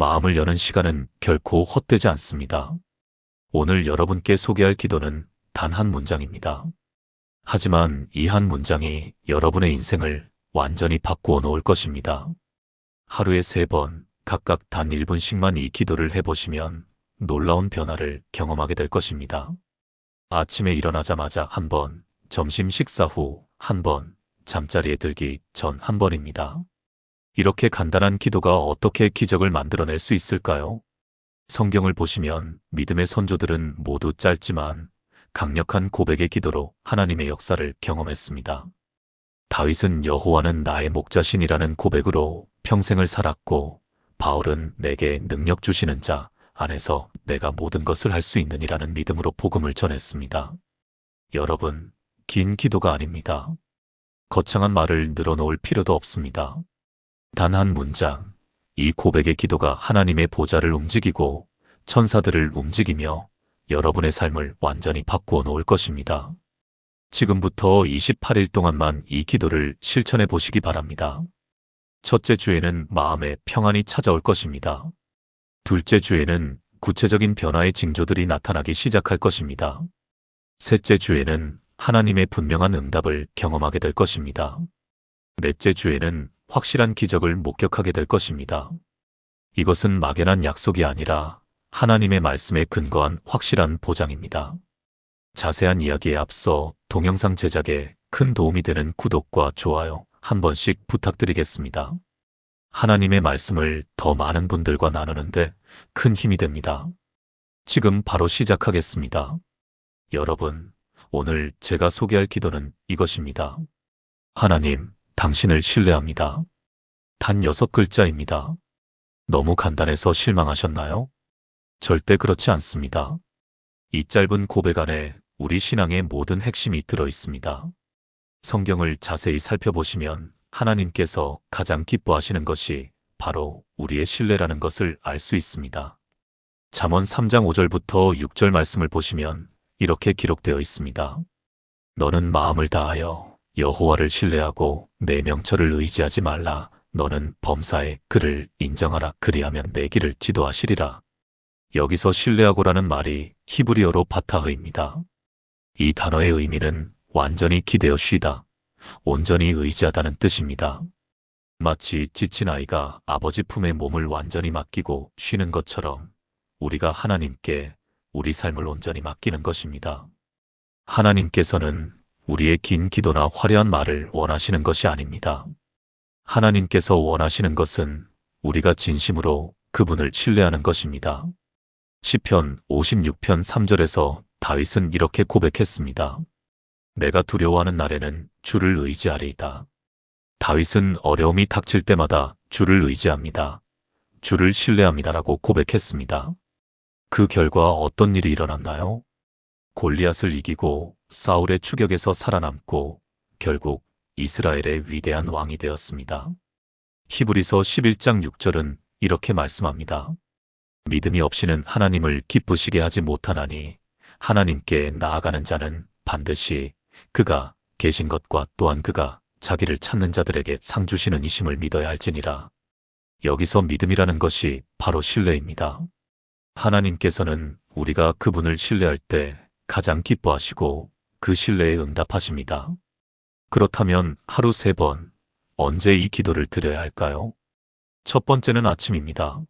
마음을 여는 시간은 결코 헛되지 않습니다. 오늘 여러분께 소개할 기도는 단 한 문장입니다. 하지만 이 한 문장이 여러분의 인생을 완전히 바꾸어 놓을 것입니다. 하루에 세 번, 각각 단 1분씩만 이 기도를 해보시면 놀라운 변화를 경험하게 될 것입니다. 아침에 일어나자마자 한 번, 점심 식사 후 한 번, 잠자리에 들기 전 한 번입니다. 이렇게 간단한 기도가 어떻게 기적을 만들어낼 수 있을까요? 성경을 보시면 믿음의 선조들은 모두 짧지만 강력한 고백의 기도로 하나님의 역사를 경험했습니다. 다윗은 여호와는 나의 목자신이라는 고백으로 평생을 살았고 바울은 내게 능력 주시는 자 안에서 내가 모든 것을 할 수 있느니라는 믿음으로 복음을 전했습니다. 여러분, 긴 기도가 아닙니다. 거창한 말을 늘어놓을 필요도 없습니다. 단 한 문장, 이 고백의 기도가 하나님의 보좌를 움직이고 천사들을 움직이며 여러분의 삶을 완전히 바꾸어 놓을 것입니다. 지금부터 28일 동안만 이 기도를 실천해 보시기 바랍니다. 첫째 주에는 마음의 평안이 찾아올 것입니다. 둘째 주에는 구체적인 변화의 징조들이 나타나기 시작할 것입니다. 셋째 주에는 하나님의 분명한 응답을 경험하게 될 것입니다. 넷째 주에는 확실한 기적을 목격하게 될 것입니다. 이것은 막연한 약속이 아니라 하나님의 말씀에 근거한 확실한 보장입니다. 자세한 이야기에 앞서 동영상 제작에 큰 도움이 되는 구독과 좋아요 한 번씩 부탁드리겠습니다. 하나님의 말씀을 더 많은 분들과 나누는데 큰 힘이 됩니다. 지금 바로 시작하겠습니다. 여러분, 오늘 제가 소개할 기도는 이것입니다. 하나님, 당신을 신뢰합니다. 단 여섯 글자입니다. 너무 간단해서 실망하셨나요? 절대 그렇지 않습니다. 이 짧은 고백 안에 우리 신앙의 모든 핵심이 들어 있습니다. 성경을 자세히 살펴보시면 하나님께서 가장 기뻐하시는 것이 바로 우리의 신뢰라는 것을 알 수 있습니다. 잠언 3장 5절부터 6절 말씀을 보시면 이렇게 기록되어 있습니다. 너는 마음을 다하여 여호와를 신뢰하고 내 명철을 의지하지 말라. 너는 범사의 그를 인정하라. 그리하면 내 길을 지도하시리라. 여기서 신뢰하고라는 말이 히브리어로 바타흐입니다. 이 단어의 의미는 완전히 기대어 쉬다, 온전히 의지하다는 뜻입니다. 마치 지친 아이가 아버지 품에 몸을 완전히 맡기고 쉬는 것처럼 우리가 하나님께 우리 삶을 온전히 맡기는 것입니다. 하나님께서는 우리의 긴 기도나 화려한 말을 원하시는 것이 아닙니다. 하나님께서 원하시는 것은 우리가 진심으로 그분을 신뢰하는 것입니다. 시편 56편 3절에서 다윗은 이렇게 고백했습니다. 내가 두려워하는 날에는 주를 의지하리이다. 다윗은 어려움이 닥칠 때마다 주를 의지합니다. 주를 신뢰합니다라고 고백했습니다. 그 결과 어떤 일이 일어났나요? 골리앗을 이기고 사울의 추격에서 살아남고 결국 이스라엘의 위대한 왕이 되었습니다. 히브리서 11장 6절은 이렇게 말씀합니다. 믿음이 없이는 하나님을 기쁘시게 하지 못하나니 하나님께 나아가는 자는 반드시 그가 계신 것과 또한 그가 자기를 찾는 자들에게 상 주시는 이심을 믿어야 할지니라. 여기서 믿음이라는 것이 바로 신뢰입니다. 하나님께서는 우리가 그분을 신뢰할 때 가장 기뻐하시고 그 신뢰에 응답하십니다. 그렇다면 하루 세 번 언제 이 기도를 드려야 할까요? 첫 번째는 아침입니다.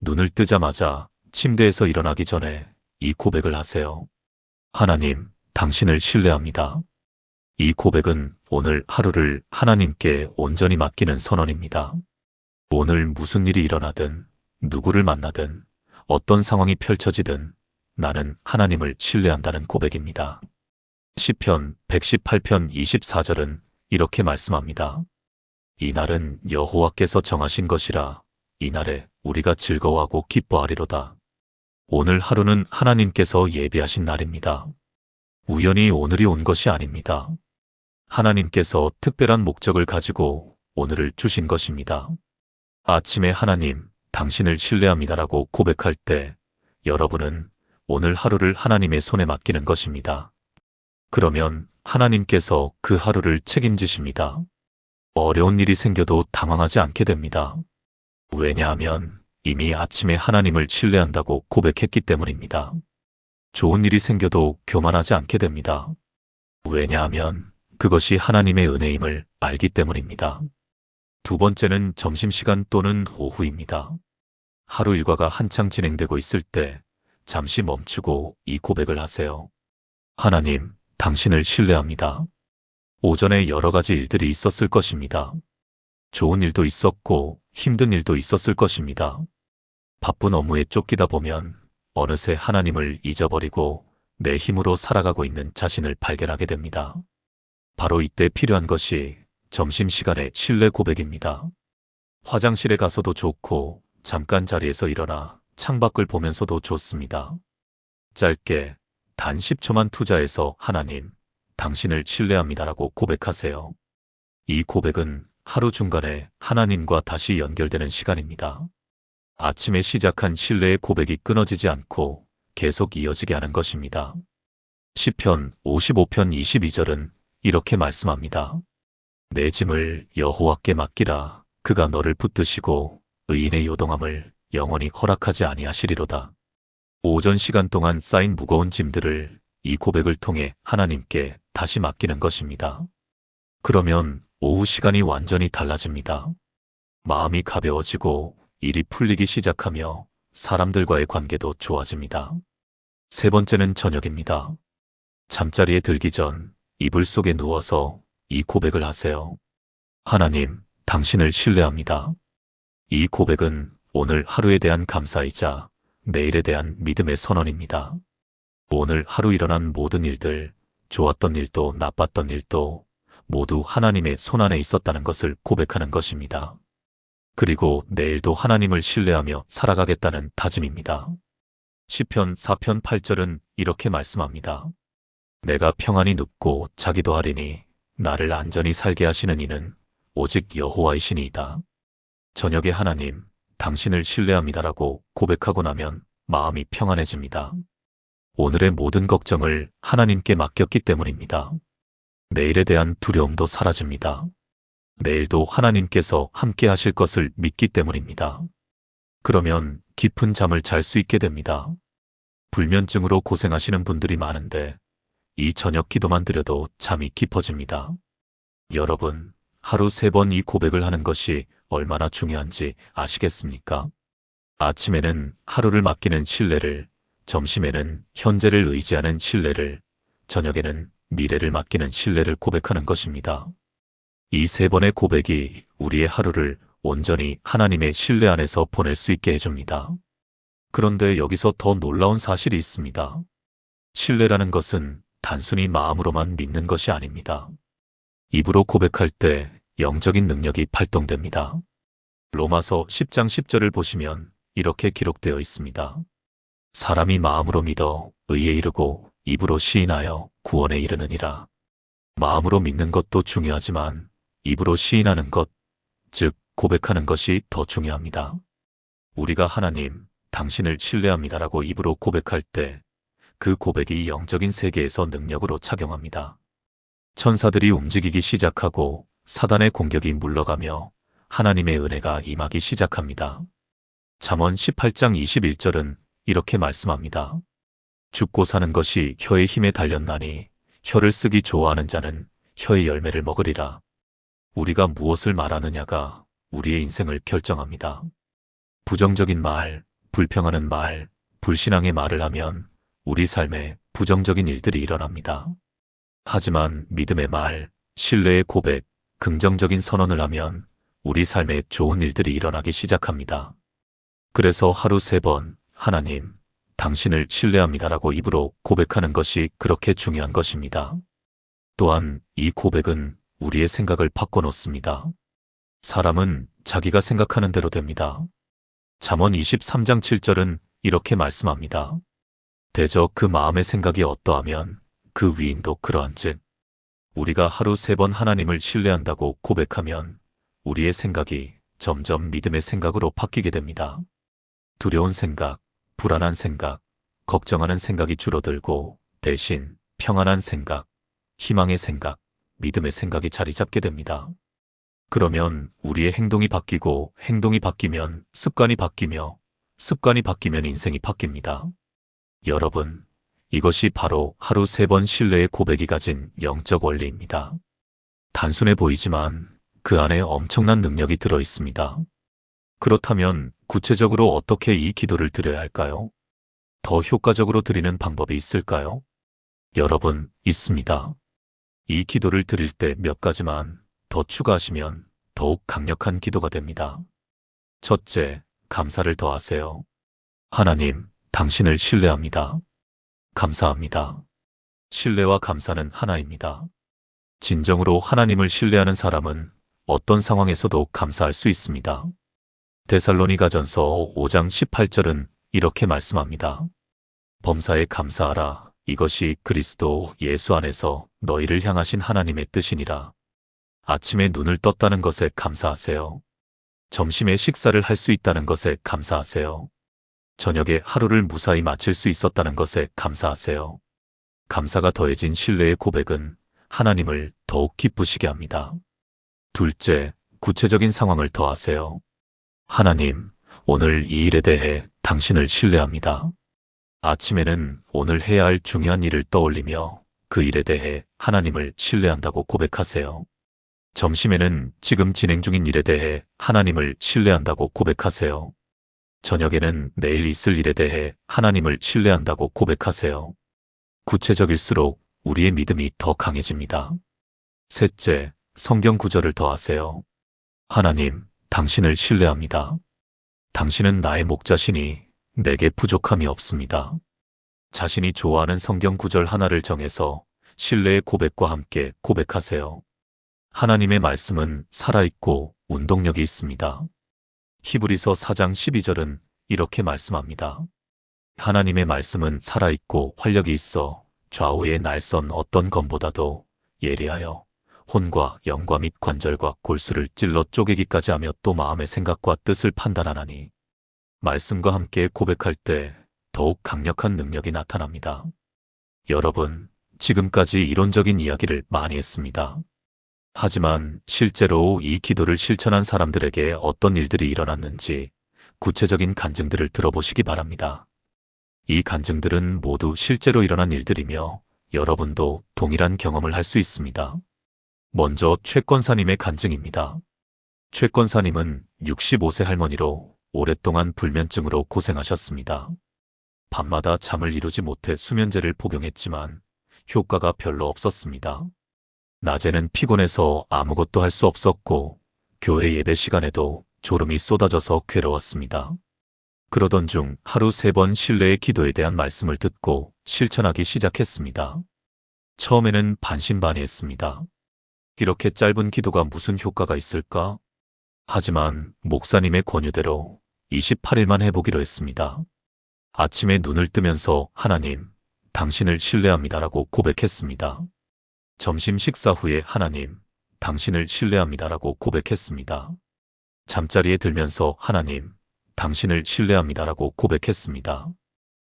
눈을 뜨자마자 침대에서 일어나기 전에 이 고백을 하세요. 하나님, 당신을 신뢰합니다. 이 고백은 오늘 하루를 하나님께 온전히 맡기는 선언입니다. 오늘 무슨 일이 일어나든, 누구를 만나든, 어떤 상황이 펼쳐지든 나는 하나님을 신뢰한다는 고백입니다. 시편 118편 24절은 이렇게 말씀합니다. 이날은 여호와께서 정하신 것이라 이날에 우리가 즐거워하고 기뻐하리로다. 오늘 하루는 하나님께서 예비하신 날입니다. 우연히 오늘이 온 것이 아닙니다. 하나님께서 특별한 목적을 가지고 오늘을 주신 것입니다. 아침에 하나님, 당신을 신뢰합니다라고 고백할 때 여러분은 오늘 하루를 하나님의 손에 맡기는 것입니다. 그러면 하나님께서 그 하루를 책임지십니다. 어려운 일이 생겨도 당황하지 않게 됩니다. 왜냐하면 이미 아침에 하나님을 신뢰한다고 고백했기 때문입니다. 좋은 일이 생겨도 교만하지 않게 됩니다. 왜냐하면 그것이 하나님의 은혜임을 알기 때문입니다. 두 번째는 점심시간 또는 오후입니다. 하루 일과가 한창 진행되고 있을 때 잠시 멈추고 이 고백을 하세요. 하나님, 당신을 신뢰합니다. 오전에 여러 가지 일들이 있었을 것입니다. 좋은 일도 있었고 힘든 일도 있었을 것입니다. 바쁜 업무에 쫓기다 보면 어느새 하나님을 잊어버리고 내 힘으로 살아가고 있는 자신을 발견하게 됩니다. 바로 이때 필요한 것이 점심시간의 신뢰 고백입니다. 화장실에 가서도 좋고 잠깐 자리에서 일어나 창밖을 보면서도 좋습니다. 짧게 단 10초만 투자해서 하나님, 당신을 신뢰합니다라고 고백하세요. 이 고백은 하루 중간에 하나님과 다시 연결되는 시간입니다. 아침에 시작한 신뢰의 고백이 끊어지지 않고 계속 이어지게 하는 것입니다. 시편 55편 22절은 이렇게 말씀합니다. 내 짐을 여호와께 맡기라. 그가 너를 붙드시고 의인의 요동함을 영원히 허락하지 아니하시리로다. 오전 시간 동안 쌓인 무거운 짐들을 이 고백을 통해 하나님께 다시 맡기는 것입니다. 그러면 오후 시간이 완전히 달라집니다. 마음이 가벼워지고 일이 풀리기 시작하며 사람들과의 관계도 좋아집니다. 세 번째는 저녁입니다. 잠자리에 들기 전 이불 속에 누워서 이 고백을 하세요. 하나님, 당신을 신뢰합니다. 이 고백은 오늘 하루에 대한 감사이자 내일에 대한 믿음의 선언입니다. 오늘 하루 일어난 모든 일들, 좋았던 일도 나빴던 일도 모두 하나님의 손안에 있었다는 것을 고백하는 것입니다. 그리고 내일도 하나님을 신뢰하며 살아가겠다는 다짐입니다. 시편 4편 8절은 이렇게 말씀합니다. 내가 평안히 눕고 자기도 하리니 나를 안전히 살게 하시는 이는 오직 여호와이시니이다. 저녁에 하나님, 당신을 신뢰합니다라고 고백하고 나면 마음이 평안해집니다. 오늘의 모든 걱정을 하나님께 맡겼기 때문입니다. 내일에 대한 두려움도 사라집니다. 내일도 하나님께서 함께 하실 것을 믿기 때문입니다. 그러면 깊은 잠을 잘 수 있게 됩니다. 불면증으로 고생하시는 분들이 많은데 이 저녁 기도만 드려도 잠이 깊어집니다. 여러분, 하루 세 번 이 고백을 하는 것이 얼마나 중요한지 아시겠습니까? 아침에는 하루를 맡기는 신뢰를, 점심에는 현재를 의지하는 신뢰를, 저녁에는 미래를 맡기는 신뢰를 고백하는 것입니다. 이 세 번의 고백이 우리의 하루를 온전히 하나님의 신뢰 안에서 보낼 수 있게 해줍니다. 그런데 여기서 더 놀라운 사실이 있습니다. 신뢰라는 것은 단순히 마음으로만 믿는 것이 아닙니다. 입으로 고백할 때 영적인 능력이 발동됩니다. 로마서 10장 10절을 보시면 이렇게 기록되어 있습니다. 사람이 마음으로 믿어 의에 이르고 입으로 시인하여 구원에 이르느니라. 마음으로 믿는 것도 중요하지만 입으로 시인하는 것, 즉 고백하는 것이 더 중요합니다. 우리가 하나님, 당신을 신뢰합니다라고 입으로 고백할 때 그 고백이 영적인 세계에서 능력으로 작용합니다. 천사들이 움직이기 시작하고 사단의 공격이 물러가며 하나님의 은혜가 임하기 시작합니다. 잠언 18장 21절은 이렇게 말씀합니다. 죽고 사는 것이 혀의 힘에 달렸나니 혀를 쓰기 좋아하는 자는 혀의 열매를 먹으리라. 우리가 무엇을 말하느냐가 우리의 인생을 결정합니다. 부정적인 말, 불평하는 말, 불신앙의 말을 하면 우리 삶에 부정적인 일들이 일어납니다. 하지만 믿음의 말, 신뢰의 고백, 긍정적인 선언을 하면 우리 삶에 좋은 일들이 일어나기 시작합니다. 그래서 하루 세 번 하나님, 당신을 신뢰합니다라고 입으로 고백하는 것이 그렇게 중요한 것입니다. 또한 이 고백은 우리의 생각을 바꿔놓습니다. 사람은 자기가 생각하는 대로 됩니다. 잠언 23장 7절은 이렇게 말씀합니다. 대저 그 마음의 생각이 어떠하면 그 위인도 그러한즉 우리가 하루 세 번 하나님을 신뢰한다고 고백하면 우리의 생각이 점점 믿음의 생각으로 바뀌게 됩니다. 두려운 생각, 불안한 생각, 걱정하는 생각이 줄어들고 대신 평안한 생각, 희망의 생각, 믿음의 생각이 자리 잡게 됩니다. 그러면 우리의 행동이 바뀌고 행동이 바뀌면 습관이 바뀌며 습관이 바뀌면 인생이 바뀝니다. 여러분, 이것이 바로 하루 세 번 신뢰의 고백이 가진 영적 원리입니다. 단순해 보이지만 그 안에 엄청난 능력이 들어 있습니다. 그렇다면 구체적으로 어떻게 이 기도를 드려야 할까요? 더 효과적으로 드리는 방법이 있을까요? 여러분, 있습니다. 이 기도를 드릴 때 몇 가지만 더 추가하시면 더욱 강력한 기도가 됩니다. 첫째, 감사를 더하세요. 하나님, 당신을 신뢰합니다. 감사합니다. 신뢰와 감사는 하나입니다. 진정으로 하나님을 신뢰하는 사람은 어떤 상황에서도 감사할 수 있습니다. 데살로니가전서 5장 18절은 이렇게 말씀합니다. 범사에 감사하라. 이것이 그리스도 예수 안에서 너희를 향하신 하나님의 뜻이니라. 아침에 눈을 떴다는 것에 감사하세요. 점심에 식사를 할 수 있다는 것에 감사하세요. 저녁에 하루를 무사히 마칠 수 있었다는 것에 감사하세요. 감사가 더해진 신뢰의 고백은 하나님을 더욱 기쁘시게 합니다. 둘째, 구체적인 상황을 더하세요. 하나님, 오늘 이 일에 대해 당신을 신뢰합니다. 아침에는 오늘 해야 할 중요한 일을 떠올리며 그 일에 대해 하나님을 신뢰한다고 고백하세요. 점심에는 지금 진행 중인 일에 대해 하나님을 신뢰한다고 고백하세요. 저녁에는 내일 있을 일에 대해 하나님을 신뢰한다고 고백하세요. 구체적일수록 우리의 믿음이 더 강해집니다. 셋째, 성경 구절을 더하세요. 하나님, 당신을 신뢰합니다. 당신은 나의 목자시니 내게 부족함이 없습니다. 자신이 좋아하는 성경 구절 하나를 정해서 신뢰의 고백과 함께 고백하세요. 하나님의 말씀은 살아있고 운동력이 있습니다. 히브리서 4장 12절은 이렇게 말씀합니다. 하나님의 말씀은 살아있고 활력이 있어 좌우의 날선 어떤 검보다도 예리하여 혼과 영과 및 관절과 골수를 찔러 쪼개기까지 하며 또 마음의 생각과 뜻을 판단하나니 말씀과 함께 고백할 때 더욱 강력한 능력이 나타납니다. 여러분, 지금까지 이론적인 이야기를 많이 했습니다. 하지만 실제로 이 기도를 실천한 사람들에게 어떤 일들이 일어났는지 구체적인 간증들을 들어보시기 바랍니다. 이 간증들은 모두 실제로 일어난 일들이며 여러분도 동일한 경험을 할 수 있습니다. 먼저 최권사님의 간증입니다. 최권사님은 65세 할머니로 오랫동안 불면증으로 고생하셨습니다. 밤마다 잠을 이루지 못해 수면제를 복용했지만 효과가 별로 없었습니다. 낮에는 피곤해서 아무것도 할 수 없었고 교회 예배 시간에도 졸음이 쏟아져서 괴로웠습니다. 그러던 중 하루 세번 신뢰의 기도에 대한 말씀을 듣고 실천하기 시작했습니다. 처음에는 반신반의했습니다. 이렇게 짧은 기도가 무슨 효과가 있을까? 하지만 목사님의 권유대로 28일만 해보기로 했습니다. 아침에 눈을 뜨면서 하나님, 당신을 신뢰합니다라고 고백했습니다. 점심 식사 후에 하나님, 당신을 신뢰합니다라고 고백했습니다. 잠자리에 들면서 하나님, 당신을 신뢰합니다라고 고백했습니다.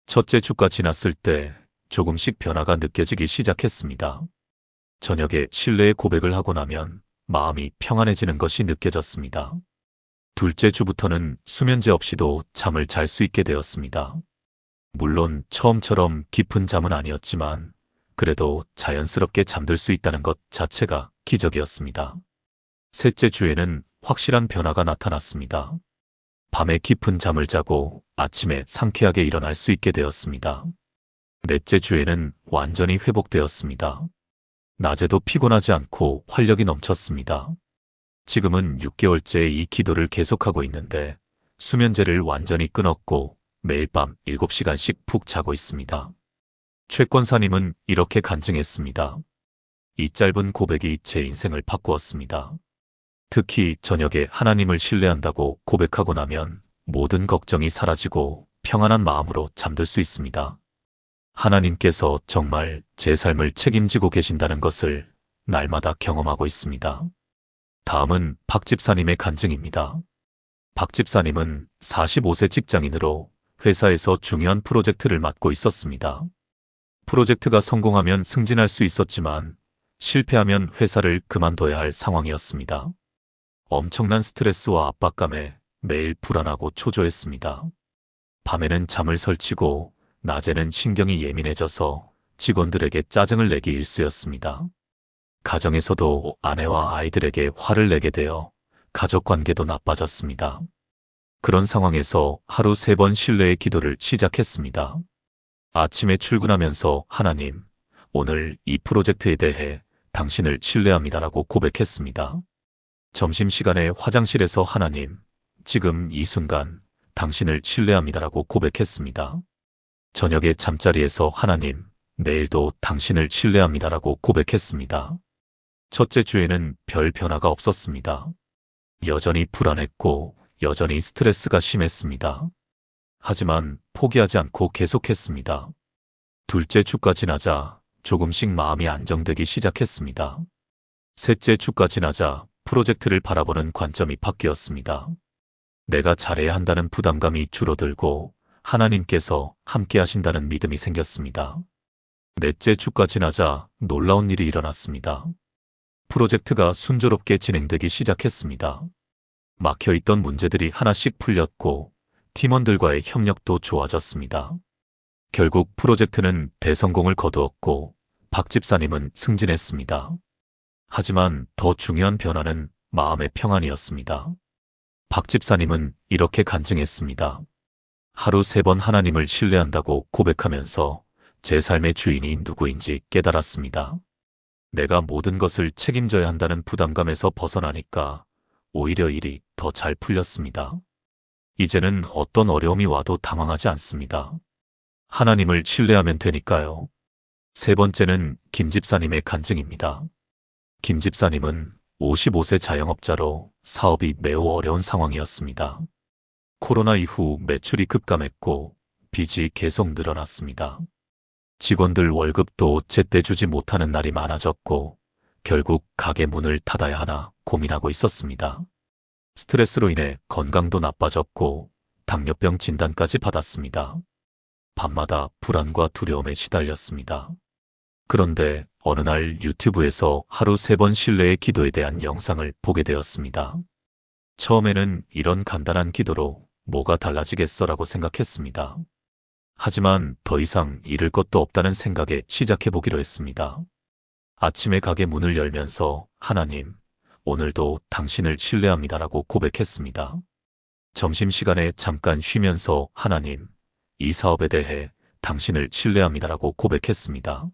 첫째 주가 지났을 때 조금씩 변화가 느껴지기 시작했습니다. 저녁에 신뢰의 고백을 하고 나면 마음이 평안해지는 것이 느껴졌습니다. 둘째 주부터는 수면제 없이도 잠을 잘 수 있게 되었습니다. 물론 처음처럼 깊은 잠은 아니었지만 그래도 자연스럽게 잠들 수 있다는 것 자체가 기적이었습니다. 셋째 주에는 확실한 변화가 나타났습니다. 밤에 깊은 잠을 자고 아침에 상쾌하게 일어날 수 있게 되었습니다. 넷째 주에는 완전히 회복되었습니다. 낮에도 피곤하지 않고 활력이 넘쳤습니다. 지금은 6개월째 이 기도를 계속하고 있는데 수면제를 완전히 끊었고 매일 밤 7시간씩 푹 자고 있습니다. 최권사님은 이렇게 간증했습니다. 이 짧은 고백이 제 인생을 바꾸었습니다. 특히 저녁에 하나님을 신뢰한다고 고백하고 나면 모든 걱정이 사라지고 평안한 마음으로 잠들 수 있습니다. 하나님께서 정말 제 삶을 책임지고 계신다는 것을 날마다 경험하고 있습니다. 다음은 박 집사님의 간증입니다. 박 집사님은 45세 직장인으로 회사에서 중요한 프로젝트를 맡고 있었습니다. 프로젝트가 성공하면 승진할 수 있었지만 실패하면 회사를 그만둬야 할 상황이었습니다. 엄청난 스트레스와 압박감에 매일 불안하고 초조했습니다. 밤에는 잠을 설치고 낮에는 신경이 예민해져서 직원들에게 짜증을 내기 일쑤였습니다. 가정에서도 아내와 아이들에게 화를 내게 되어 가족 관계도 나빠졌습니다. 그런 상황에서 하루 세번 신뢰의 기도를 시작했습니다. 아침에 출근하면서 하나님, 오늘 이 프로젝트에 대해 당신을 신뢰합니다라고 고백했습니다. 점심시간에 화장실에서 하나님, 지금 이 순간 당신을 신뢰합니다라고 고백했습니다. 저녁에 잠자리에서 하나님, 내일도 당신을 신뢰합니다라고 고백했습니다. 첫째 주에는 별 변화가 없었습니다. 여전히 불안했고 여전히 스트레스가 심했습니다. 하지만 포기하지 않고 계속했습니다. 둘째 주가 지나자 조금씩 마음이 안정되기 시작했습니다. 셋째 주가 지나자 프로젝트를 바라보는 관점이 바뀌었습니다. 내가 잘해야 한다는 부담감이 줄어들고 하나님께서 함께 하신다는 믿음이 생겼습니다. 넷째 주가 지나자 놀라운 일이 일어났습니다. 프로젝트가 순조롭게 진행되기 시작했습니다. 막혀있던 문제들이 하나씩 풀렸고 팀원들과의 협력도 좋아졌습니다. 결국 프로젝트는 대성공을 거두었고 박 집사님은 승진했습니다. 하지만 더 중요한 변화는 마음의 평안이었습니다. 박 집사님은 이렇게 간증했습니다. 하루 세 번 하나님을 신뢰한다고 고백하면서 제 삶의 주인이 누구인지 깨달았습니다. 내가 모든 것을 책임져야 한다는 부담감에서 벗어나니까 오히려 일이 더 잘 풀렸습니다. 이제는 어떤 어려움이 와도 당황하지 않습니다. 하나님을 신뢰하면 되니까요. 세 번째는 김 집사님의 간증입니다. 김 집사님은 55세 자영업자로 사업이 매우 어려운 상황이었습니다. 코로나 이후 매출이 급감했고 빚이 계속 늘어났습니다. 직원들 월급도 제때 주지 못하는 날이 많아졌고 결국 가게 문을 닫아야 하나 고민하고 있었습니다. 스트레스로 인해 건강도 나빠졌고 당뇨병 진단까지 받았습니다. 밤마다 불안과 두려움에 시달렸습니다. 그런데 어느 날 유튜브에서 하루 세번 신뢰의 기도에 대한 영상을 보게 되었습니다. 처음에는 이런 간단한 기도로 뭐가 달라지겠어라고 생각했습니다. 하지만 더 이상 잃을 것도 없다는 생각에 시작해 보기로 했습니다. 아침에 가게 문을 열면서 하나님, 오늘도 당신을 신뢰합니다라고 고백했습니다. 점심시간에 잠깐 쉬면서 하나님, 이 사업에 대해 당신을 신뢰합니다라고 고백했습니다.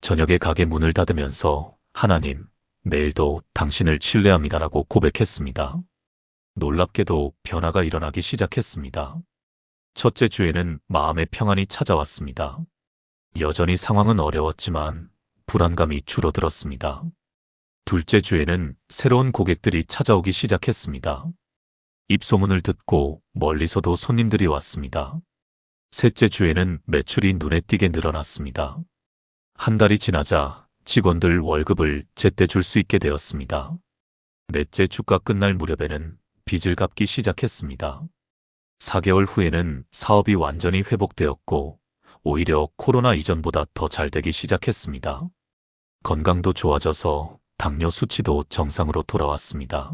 저녁에 가게 문을 닫으면서 하나님, 내일도 당신을 신뢰합니다라고 고백했습니다. 놀랍게도 변화가 일어나기 시작했습니다. 첫째 주에는 마음의 평안이 찾아왔습니다. 여전히 상황은 어려웠지만 불안감이 줄어들었습니다. 둘째 주에는 새로운 고객들이 찾아오기 시작했습니다. 입소문을 듣고 멀리서도 손님들이 왔습니다. 셋째 주에는 매출이 눈에 띄게 늘어났습니다. 한 달이 지나자 직원들 월급을 제때 줄 수 있게 되었습니다. 넷째 주가 끝날 무렵에는 빚을 갚기 시작했습니다. 4개월 후에는 사업이 완전히 회복되었고 오히려 코로나 이전보다 더 잘 되기 시작했습니다. 건강도 좋아져서 당뇨 수치도 정상으로 돌아왔습니다.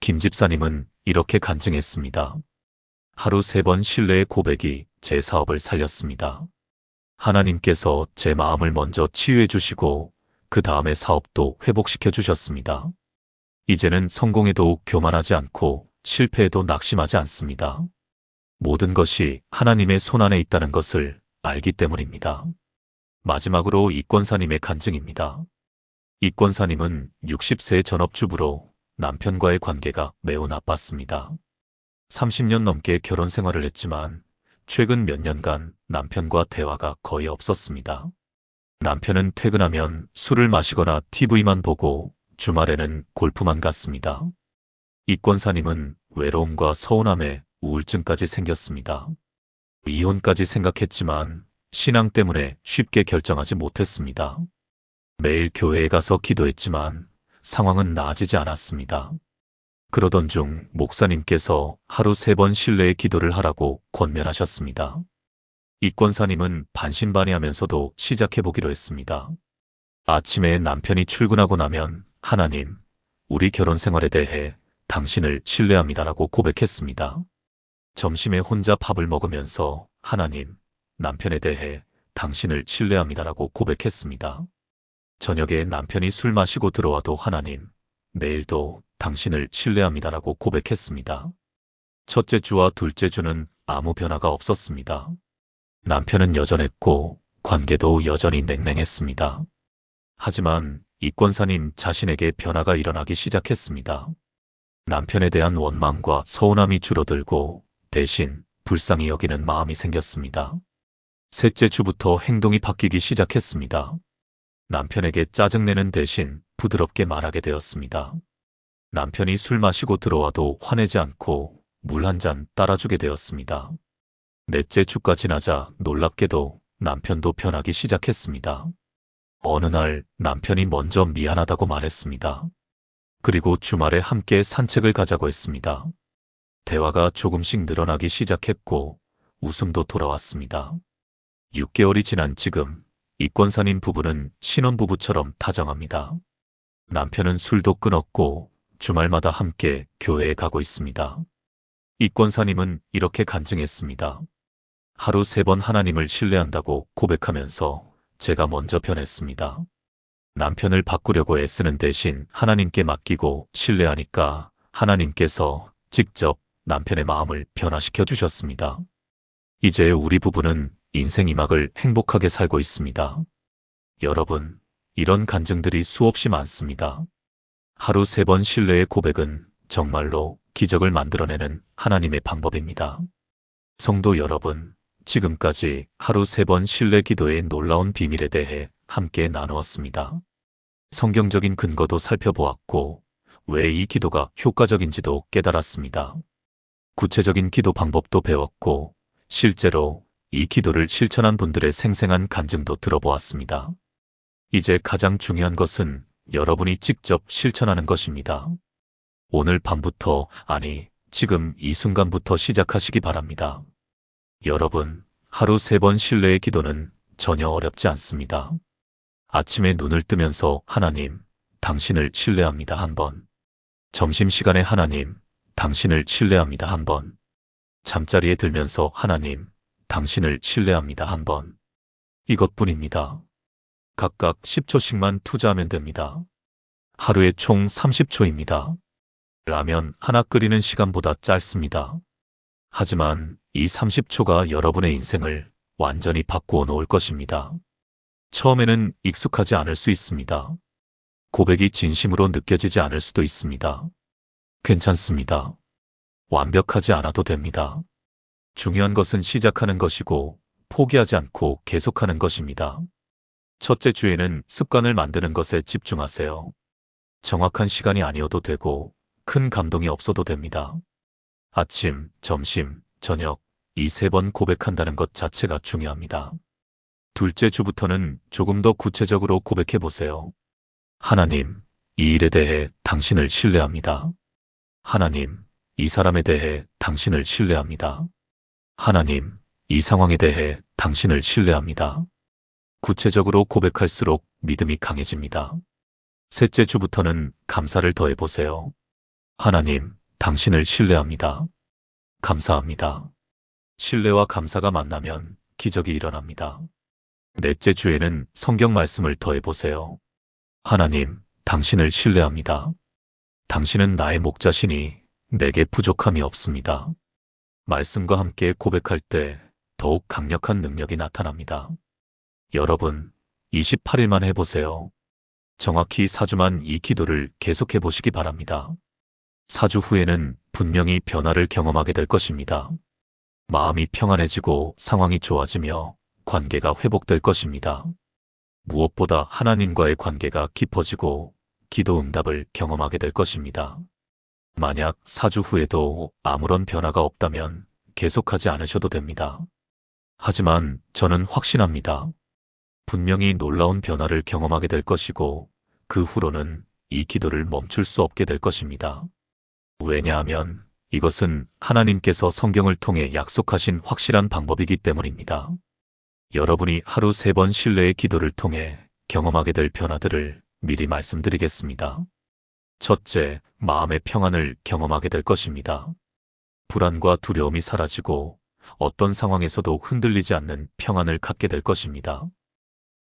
김 집사님은 이렇게 간증했습니다. 하루 세 번 신뢰의 고백이 제 사업을 살렸습니다. 하나님께서 제 마음을 먼저 치유해 주시고 그 다음에 사업도 회복시켜 주셨습니다. 이제는 성공에도 교만하지 않고 실패에도 낙심하지 않습니다. 모든 것이 하나님의 손안에 있다는 것을 알기 때문입니다. 마지막으로 이권사님의 간증입니다. 이권사님은 60세 전업주부로 남편과의 관계가 매우 나빴습니다. 30년 넘게 결혼 생활을 했지만 최근 몇 년간 남편과 대화가 거의 없었습니다. 남편은 퇴근하면 술을 마시거나 TV만 보고 주말에는 골프만 갔습니다. 이권사님은 외로움과 서운함에 우울증까지 생겼습니다. 이혼까지 생각했지만 신앙 때문에 쉽게 결정하지 못했습니다. 매일 교회에 가서 기도했지만 상황은 나아지지 않았습니다. 그러던 중 목사님께서 하루 세 번 실내에 기도를 하라고 권면하셨습니다. 이권사님은 반신반의하면서도 시작해보기로 했습니다. 아침에 남편이 출근하고 나면 하나님, 우리 결혼 생활에 대해 당신을 신뢰합니다라고 고백했습니다. 점심에 혼자 밥을 먹으면서 하나님, 남편에 대해 당신을 신뢰합니다라고 고백했습니다. 저녁에 남편이 술 마시고 들어와도 하나님, 내일도 당신을 신뢰합니다라고 고백했습니다. 첫째 주와 둘째 주는 아무 변화가 없었습니다. 남편은 여전했고 관계도 여전히 냉랭했습니다. 하지만 이권사님 자신에게 변화가 일어나기 시작했습니다. 남편에 대한 원망과 서운함이 줄어들고 대신 불쌍히 여기는 마음이 생겼습니다. 셋째 주부터 행동이 바뀌기 시작했습니다. 남편에게 짜증내는 대신 부드럽게 말하게 되었습니다. 남편이 술 마시고 들어와도 화내지 않고 물 한 잔 따라주게 되었습니다. 넷째 주가 지나자 놀랍게도 남편도 변하기 시작했습니다. 어느 날 남편이 먼저 미안하다고 말했습니다. 그리고 주말에 함께 산책을 가자고 했습니다. 대화가 조금씩 늘어나기 시작했고 웃음도 돌아왔습니다. 6개월이 지난 지금 이권사님 부부는 신혼부부처럼 다정합니다. 남편은 술도 끊었고 주말마다 함께 교회에 가고 있습니다. 이권사님은 이렇게 간증했습니다. 하루 세 번 하나님을 신뢰한다고 고백하면서 제가 먼저 변했습니다. 남편을 바꾸려고 애쓰는 대신 하나님께 맡기고 신뢰하니까 하나님께서 직접 남편의 마음을 변화시켜 주셨습니다. 이제 우리 부부는 인생 이 막을 행복하게 살고 있습니다. 여러분, 이런 간증들이 수없이 많습니다. 하루 세 번 신뢰의 고백은 정말로 기적을 만들어내는 하나님의 방법입니다. 성도 여러분, 지금까지 하루 세 번 신뢰 기도의 놀라운 비밀에 대해 함께 나누었습니다. 성경적인 근거도 살펴보았고, 왜 이 기도가 효과적인지도 깨달았습니다. 구체적인 기도 방법도 배웠고, 실제로 이 기도를 실천한 분들의 생생한 간증도 들어보았습니다. 이제 가장 중요한 것은 여러분이 직접 실천하는 것입니다. 오늘 밤부터, 아니, 지금 이 순간부터 시작하시기 바랍니다. 여러분, 하루 세번 신뢰의 기도는 전혀 어렵지 않습니다. 아침에 눈을 뜨면서 하나님, 당신을 신뢰합니다 한 번. 점심시간에 하나님, 당신을 신뢰합니다 한 번. 잠자리에 들면서 하나님, 당신을 신뢰합니다 한 번. 이것뿐입니다. 각각 10초씩만 투자하면 됩니다. 하루에 총 30초입니다. 라면 하나 끓이는 시간보다 짧습니다. 하지만 이 30초가 여러분의 인생을 완전히 바꾸어 놓을 것입니다. 처음에는 익숙하지 않을 수 있습니다. 고백이 진심으로 느껴지지 않을 수도 있습니다. 괜찮습니다. 완벽하지 않아도 됩니다. 중요한 것은 시작하는 것이고 포기하지 않고 계속하는 것입니다. 첫째 주에는 습관을 만드는 것에 집중하세요. 정확한 시간이 아니어도 되고 큰 감동이 없어도 됩니다. 아침, 점심, 저녁 이 세 번 고백한다는 것 자체가 중요합니다. 둘째 주부터는 조금 더 구체적으로 고백해 보세요. 하나님, 이 일에 대해 당신을 신뢰합니다. 하나님, 이 사람에 대해 당신을 신뢰합니다. 하나님, 이 상황에 대해 당신을 신뢰합니다. 구체적으로 고백할수록 믿음이 강해집니다. 셋째 주부터는 감사를 더해 보세요. 하나님, 당신을 신뢰합니다. 감사합니다. 신뢰와 감사가 만나면 기적이 일어납니다. 넷째 주에는 성경 말씀을 더해보세요. 하나님, 당신을 신뢰합니다. 당신은 나의 목자시니 내게 부족함이 없습니다. 말씀과 함께 고백할 때 더욱 강력한 능력이 나타납니다. 여러분, 28일만 해보세요. 정확히 4주만 이 기도를 계속해 보시기 바랍니다. 4주 후에는 분명히 변화를 경험하게 될 것입니다. 마음이 평안해지고 상황이 좋아지며 관계가 회복될 것입니다. 무엇보다 하나님과의 관계가 깊어지고 기도 응답을 경험하게 될 것입니다. 만약 4주 후에도 아무런 변화가 없다면 계속하지 않으셔도 됩니다. 하지만 저는 확신합니다. 분명히 놀라운 변화를 경험하게 될 것이고 그 후로는 이 기도를 멈출 수 없게 될 것입니다. 왜냐하면 이것은 하나님께서 성경을 통해 약속하신 확실한 방법이기 때문입니다. 여러분이 하루 세번 신뢰의 기도를 통해 경험하게 될 변화들을 미리 말씀드리겠습니다. 첫째, 마음의 평안을 경험하게 될 것입니다. 불안과 두려움이 사라지고 어떤 상황에서도 흔들리지 않는 평안을 갖게 될 것입니다.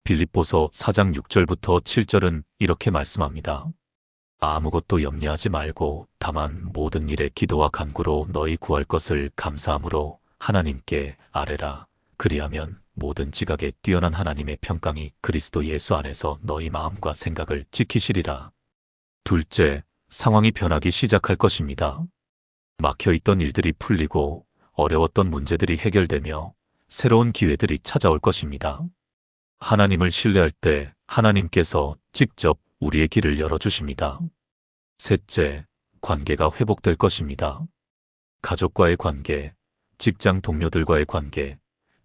빌립보서 4장 6절부터 7절은 이렇게 말씀합니다. 아무것도 염려하지 말고 다만 모든 일에 기도와 간구로 너희 구할 것을 감사함으로 하나님께 아뢰라. 그리하면 모든 지각에 뛰어난 하나님의 평강이 그리스도 예수 안에서 너희 마음과 생각을 지키시리라. 둘째, 상황이 변하기 시작할 것입니다. 막혀있던 일들이 풀리고 어려웠던 문제들이 해결되며 새로운 기회들이 찾아올 것입니다. 하나님을 신뢰할 때 하나님께서 직접 우리의 길을 열어주십니다. 셋째, 관계가 회복될 것입니다. 가족과의 관계, 직장 동료들과의 관계,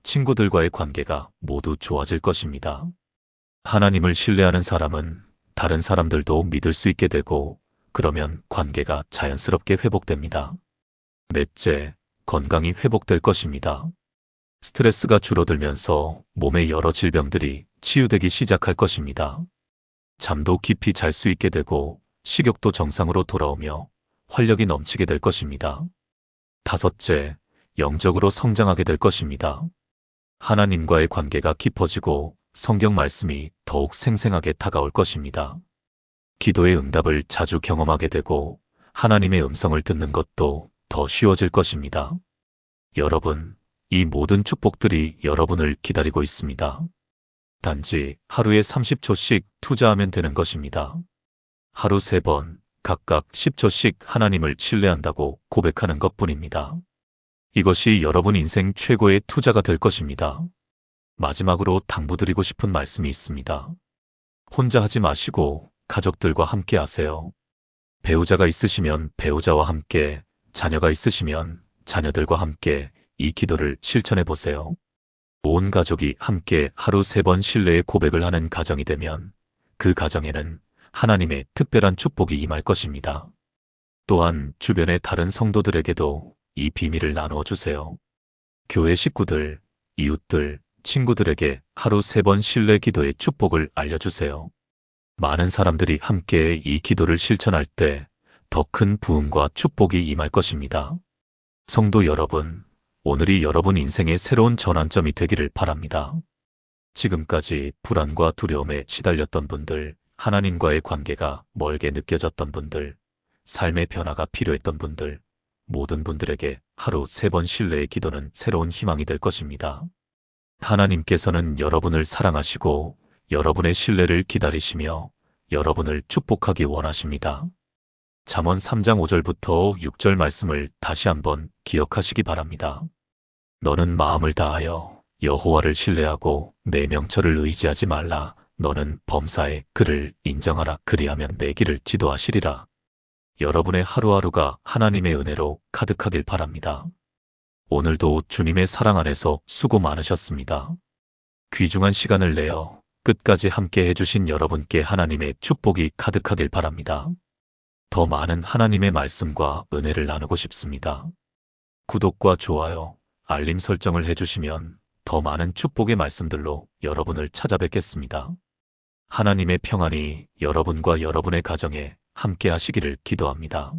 친구들과의 관계가 모두 좋아질 것입니다. 하나님을 신뢰하는 사람은 다른 사람들도 믿을 수 있게 되고 그러면 관계가 자연스럽게 회복됩니다. 넷째, 건강이 회복될 것입니다. 스트레스가 줄어들면서 몸의 여러 질병들이 치유되기 시작할 것입니다. 잠도 깊이 잘 수 있게 되고 식욕도 정상으로 돌아오며 활력이 넘치게 될 것입니다. 다섯째, 영적으로 성장하게 될 것입니다. 하나님과의 관계가 깊어지고 성경 말씀이 더욱 생생하게 다가올 것입니다. 기도의 응답을 자주 경험하게 되고 하나님의 음성을 듣는 것도 더 쉬워질 것입니다. 여러분, 이 모든 축복들이 여러분을 기다리고 있습니다. 단지 하루에 30초씩 투자하면 되는 것입니다. 하루 3번, 각각 10초씩 하나님을 신뢰한다고 고백하는 것 뿐입니다. 이것이 여러분 인생 최고의 투자가 될 것입니다. 마지막으로 당부드리고 싶은 말씀이 있습니다. 혼자 하지 마시고 가족들과 함께 하세요. 배우자가 있으시면 배우자와 함께, 자녀가 있으시면 자녀들과 함께 이 기도를 실천해 보세요. 온 가족이 함께 하루 세 번 신뢰의 고백을 하는 가정이 되면 그 가정에는 하나님의 특별한 축복이 임할 것입니다. 또한 주변의 다른 성도들에게도 이 비밀을 나누어 주세요. 교회 식구들, 이웃들, 친구들에게 하루 세번 신뢰 기도의 축복을 알려주세요. 많은 사람들이 함께 이 기도를 실천할 때 더 큰 부흥과 축복이 임할 것입니다. 성도 여러분, 오늘이 여러분 인생의 새로운 전환점이 되기를 바랍니다. 지금까지 불안과 두려움에 시달렸던 분들, 하나님과의 관계가 멀게 느껴졌던 분들, 삶의 변화가 필요했던 분들, 모든 분들에게 하루 세 번 신뢰의 기도는 새로운 희망이 될 것입니다. 하나님께서는 여러분을 사랑하시고 여러분의 신뢰를 기다리시며 여러분을 축복하기 원하십니다. 잠언 3장 5절부터 6절 말씀을 다시 한번 기억하시기 바랍니다. 너는 마음을 다하여 여호와를 신뢰하고 내 명철을 의지하지 말라. 너는 범사에 그를 인정하라. 그리하면 내 길을 지도하시리라. 여러분의 하루하루가 하나님의 은혜로 가득하길 바랍니다. 오늘도 주님의 사랑 안에서 수고 많으셨습니다. 귀중한 시간을 내어 끝까지 함께 해주신 여러분께 하나님의 축복이 가득하길 바랍니다. 더 많은 하나님의 말씀과 은혜를 나누고 싶습니다. 구독과 좋아요, 알림 설정을 해주시면 더 많은 축복의 말씀들로 여러분을 찾아뵙겠습니다. 하나님의 평안이 여러분과 여러분의 가정에 함께 하시기를 기도합니다.